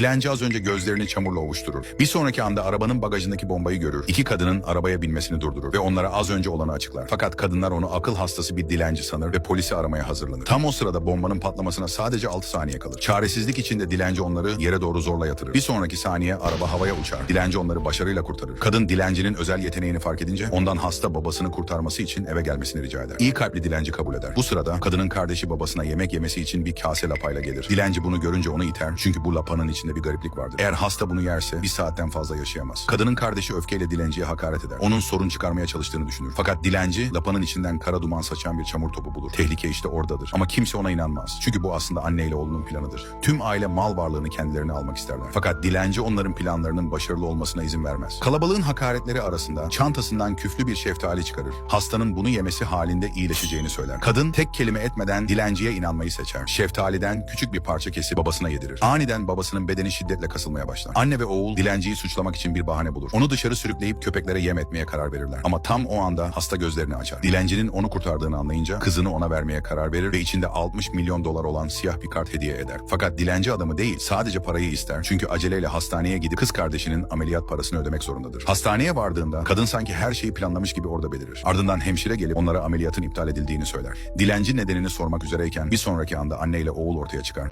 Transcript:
Dilenci az önce gözlerini çamurla ovuşturur. Bir sonraki anda arabanın bagajındaki bombayı görür. İki kadının arabaya binmesini durdurur ve onlara az önce olanı açıklar. Fakat kadınlar onu akıl hastası bir dilenci sanır ve polisi aramaya hazırlanır. Tam o sırada bombanın patlamasına sadece 6 saniye kalır. Çaresizlik içinde dilenci onları yere doğru zorla yatırır. Bir sonraki saniye araba havaya uçar. Dilenci onları başarıyla kurtarır. Kadın dilencinin özel yeteneğini fark edince ondan hasta babasını kurtarması için eve gelmesini rica eder. İyi kalpli dilenci kabul eder. Bu sırada kadının kardeşi babasına yemek yemesi için bir kase lapayla gelir. Dilenci bunu görünce onu iter çünkü bu lapanın içinde bir gariplik vardır. Eğer hasta bunu yerse bir saatten fazla yaşayamaz. Kadının kardeşi öfkeyle dilenciye hakaret eder. Onun sorun çıkarmaya çalıştığını düşünür. Fakat dilenci lapanın içinden kara duman saçan bir çamur topu bulur. Tehlike işte oradadır. Ama kimse ona inanmaz. Çünkü bu aslında anne ile oğlunun planıdır. Tüm aile mal varlığını kendilerine almak isterler. Fakat dilenci onların planlarının başarılı olmasına izin vermez. Kalabalığın hakaretleri arasında çantasından küflü bir şeftali çıkarır. Hastanın bunu yemesi halinde iyileşeceğini söyler. Kadın tek kelime etmeden dilenciye inanmayı seçer. Şeftaliden küçük bir parça kesip babasına yedirir. Aniden babasının bedeni şiddetle kasılmaya başlar. Anne ve oğul dilenciyi suçlamak için bir bahane bulur. Onu dışarı sürükleyip köpeklere yem etmeye karar verirler. Ama tam o anda hasta gözlerini açar. Dilencinin onu kurtardığını anlayınca kızını ona vermeye karar verir ve içinde 60 milyon dolar olan siyah bir kart hediye eder. Fakat dilenci adamı değil sadece parayı ister. Çünkü aceleyle hastaneye gidip kız kardeşinin ameliyat parasını ödemek zorundadır. Hastaneye vardığında kadın sanki her şeyi planlamış gibi orada belirir. Ardından hemşire gelip onlara ameliyatın iptal edildiğini söyler. Dilenci nedenini sormak üzereyken bir sonraki anda anne ile oğul ortaya çıkar.